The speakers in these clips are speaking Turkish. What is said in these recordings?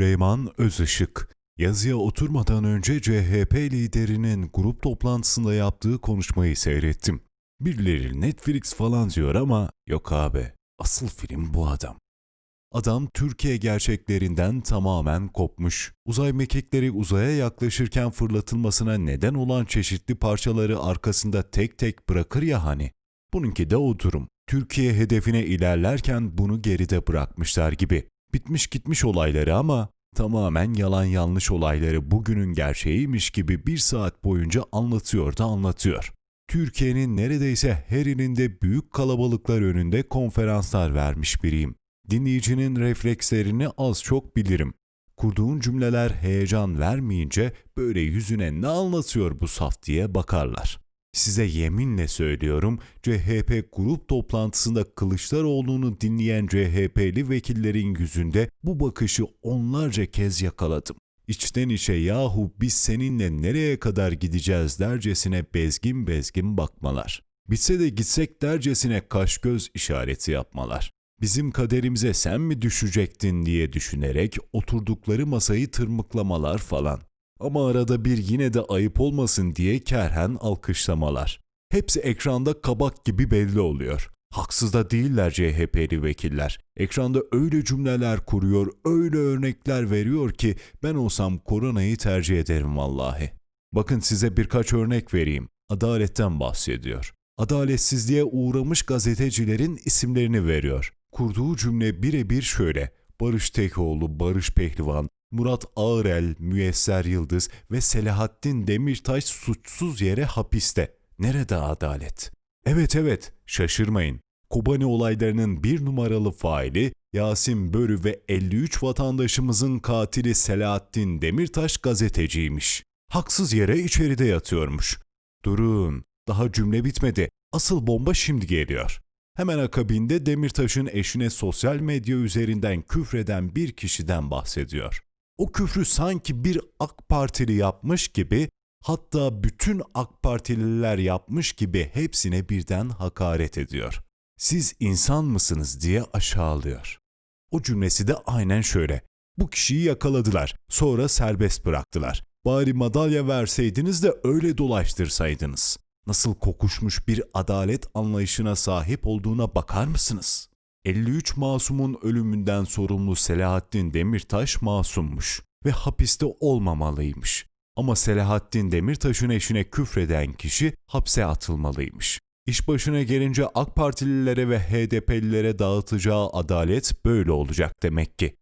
Süleyman Özışık. Yazıya oturmadan önce CHP liderinin grup toplantısında yaptığı konuşmayı seyrettim. Birileri Netflix falan diyor ama yok abi. Asıl film bu adam. Adam Türkiye gerçeklerinden tamamen kopmuş. Uzay mekikleri uzaya yaklaşırken fırlatılmasına neden olan çeşitli parçaları arkasında tek tek bırakır ya hani. Bununki de o durum. Türkiye hedefine ilerlerken bunu geride bırakmışlar gibi. Bitmiş gitmiş olayları ama tamamen yalan yanlış olayları bugünün gerçeğiymiş gibi bir saat boyunca anlatıyor da anlatıyor. Türkiye'nin neredeyse her ilinde büyük kalabalıklar önünde konferanslar vermiş biriyim. Dinleyicinin reflekslerini az çok bilirim. Kurduğun cümleler heyecan vermeyince böyle yüzüne ne anlatıyor bu saf diye bakarlar. Size yeminle söylüyorum CHP grup toplantısında Kılıçdaroğlu'nu dinleyen CHP'li vekillerin yüzünde bu bakışı onlarca kez yakaladım. İçten içe yahu biz seninle nereye kadar gideceğiz dercesine bezgin bezgin bakmalar. Bitse de gitsek dercesine kaş göz işareti yapmalar. Bizim kaderimize sen mi düşecektin diye düşünerek oturdukları masayı tırmıklamalar falan. Ama arada bir yine de ayıp olmasın diye kerhen alkışlamalar. Hepsi ekranda kabak gibi belli oluyor. Haksız da değiller CHP'li vekiller. Ekranda öyle cümleler kuruyor, öyle örnekler veriyor ki ben olsam koronayı tercih ederim vallahi. Bakın size birkaç örnek vereyim. Adaletten bahsediyor. Adaletsizliğe uğramış gazetecilerin isimlerini veriyor. Kurduğu cümle birebir şöyle. Barış Tekoğlu, Barış Pehlivan, Murat Ağırel, Müyesser Yıldız ve Selahattin Demirtaş suçsuz yere hapiste. Nerede adalet? Evet evet, şaşırmayın. Kobani olaylarının bir numaralı faili Yasin Börü ve 53 vatandaşımızın katili Selahattin Demirtaş gazeteciymiş. Haksız yere içeride yatıyormuş. Durun, daha cümle bitmedi. Asıl bomba şimdi geliyor. Hemen akabinde Demirtaş'ın eşine sosyal medya üzerinden küfreden bir kişiden bahsediyor. O küfrü sanki bir AK Partili yapmış gibi hatta bütün AK Partililer yapmış gibi hepsine birden hakaret ediyor. Siz insan mısınız diye aşağılıyor. O cümlesi de aynen şöyle. Bu kişiyi yakaladılar, sonra serbest bıraktılar. Bari madalya verseydiniz de öyle dolaştırsaydınız. Nasıl kokuşmuş bir adalet anlayışına sahip olduğuna bakar mısınız? 53 masumun ölümünden sorumlu Selahattin Demirtaş masummuş ve hapiste olmamalıymış. Ama Selahattin Demirtaş'ın eşine küfreden kişi hapse atılmalıymış. İş başına gelince AK Partililere ve HDP'lilere dağıtacağı adalet böyle olacak demek ki.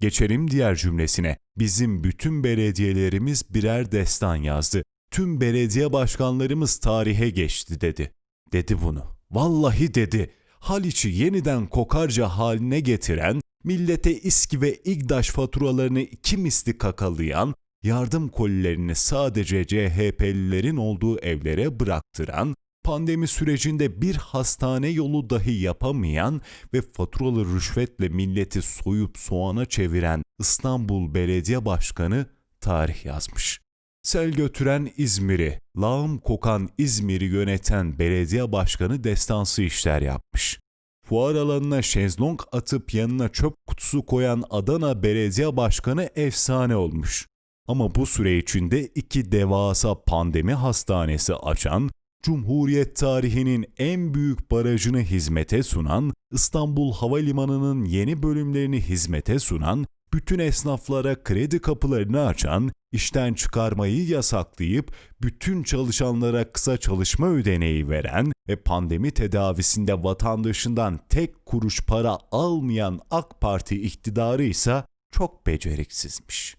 Geçelim diğer cümlesine. Bizim bütün belediyelerimiz birer destan yazdı. Tüm belediye başkanlarımız tarihe geçti dedi. Dedi bunu. Vallahi dedi. Haliç'i yeniden kokarca haline getiren, millete İSKİ ve İGDAŞ faturalarını iki misli kakalayan, yardım kolilerini sadece CHP'lilerin olduğu evlere bıraktıran, pandemi sürecinde bir hastane yolu dahi yapamayan ve faturalı rüşvetle milleti soyup soğana çeviren İstanbul Belediye Başkanı tarih yazmış. Sel götüren İzmir'i, lağım kokan İzmir'i yöneten belediye başkanı destansı işler yapmış. Fuar alanına şezlong atıp yanına çöp kutusu koyan Adana Belediye Başkanı efsane olmuş. Ama bu süre içinde iki devasa pandemi hastanesi açan, Cumhuriyet tarihinin en büyük barajını hizmete sunan, İstanbul Havalimanı'nın yeni bölümlerini hizmete sunan, bütün esnaflara kredi kapılarını açan, işten çıkarmayı yasaklayıp bütün çalışanlara kısa çalışma ödeneği veren ve pandemi tedavisinde vatandaşından tek kuruş para almayan AK Parti iktidarı ise çok beceriksizmiş.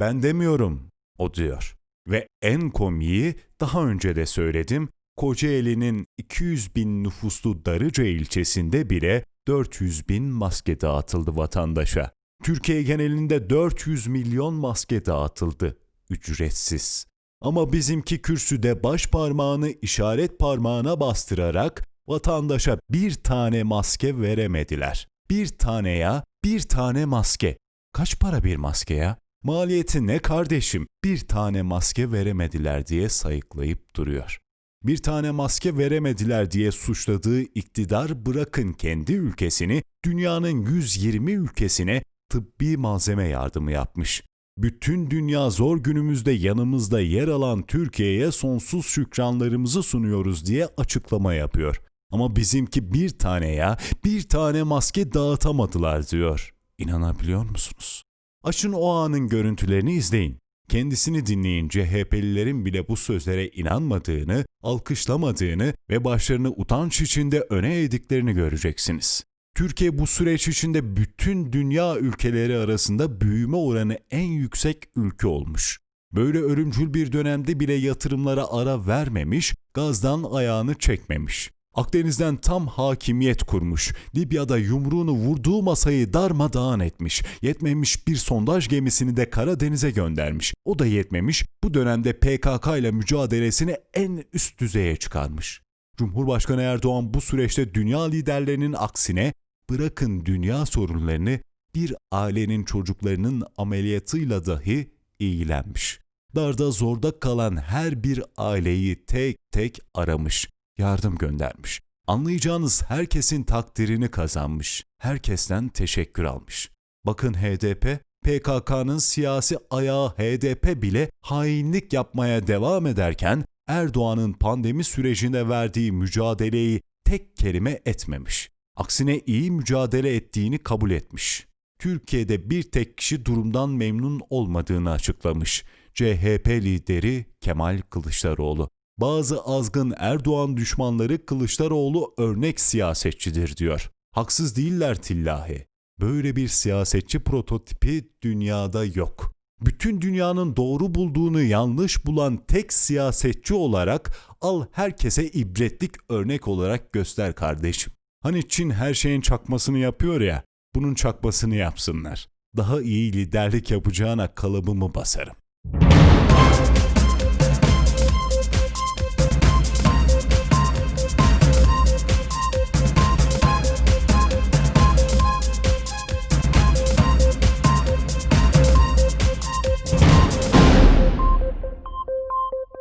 Ben demiyorum, o diyor. Ve en komiği daha önce de söyledim, Kocaeli'nin 200 bin nüfuslu Darıca ilçesinde bile 400 bin maske dağıtıldı vatandaşa. Türkiye genelinde 400 milyon maske dağıtıldı. Ücretsiz. Ama bizimki kürsüde baş parmağını işaret parmağına bastırarak vatandaşa bir tane maske veremediler. Bir tane ya, bir tane maske. Kaç para bir maske ya? Maliyeti ne kardeşim? Bir tane maske veremediler diye sayıklayıp duruyor. Bir tane maske veremediler diye suçladığı iktidar bırakın kendi ülkesini dünyanın 120 ülkesine tıbbi malzeme yardımı yapmış. Bütün dünya zor günümüzde yanımızda yer alan Türkiye'ye sonsuz şükranlarımızı sunuyoruz diye açıklama yapıyor. Ama bizimki bir tane ya, bir tane maske dağıtamadılar diyor. İnanabiliyor musunuz? Açın o anın görüntülerini izleyin. Kendisini dinleyin CHP'lilerin bile bu sözlere inanmadığını, alkışlamadığını ve başlarını utanç içinde öne eğdiklerini göreceksiniz. Türkiye bu süreç içinde bütün dünya ülkeleri arasında büyüme oranı en yüksek ülke olmuş. Böyle ölümcül bir dönemde bile yatırımlara ara vermemiş, gazdan ayağını çekmemiş. Akdeniz'den tam hakimiyet kurmuş. Libya'da yumruğunu vurduğu masayı darmadağın etmiş. Yetmemiş bir sondaj gemisini de Karadeniz'e göndermiş. O da yetmemiş. Bu dönemde PKK ile mücadelesini en üst düzeye çıkarmış. Cumhurbaşkanı Erdoğan bu süreçte dünya liderlerinin aksine bırakın dünya sorunlarını bir ailenin çocuklarının ameliyatıyla dahi ilgilenmiş. Darda zorda kalan her bir aileyi tek tek aramış, yardım göndermiş. Anlayacağınız herkesin takdirini kazanmış, herkesten teşekkür almış. Bakın HDP, PKK'nın siyasi ayağı HDP bile hainlik yapmaya devam ederken Erdoğan'ın pandemi sürecinde verdiği mücadeleyi tek kelime etmemiş. Aksine iyi mücadele ettiğini kabul etmiş. Türkiye'de bir tek kişi durumdan memnun olmadığını açıklamış. CHP lideri Kemal Kılıçdaroğlu. Bazı azgın Erdoğan düşmanları Kılıçdaroğlu örnek siyasetçidir diyor. Haksız değiller tillahi. Böyle bir siyasetçi prototipi dünyada yok. Bütün dünyanın doğru bulduğunu yanlış bulan tek siyasetçi olarak al herkese ibretlik örnek olarak göster kardeşim. Hani Çin her şeyin çakmasını yapıyor ya, bunun çakmasını yapsınlar. Daha iyi liderlik yapacağına kalıbımı basarım.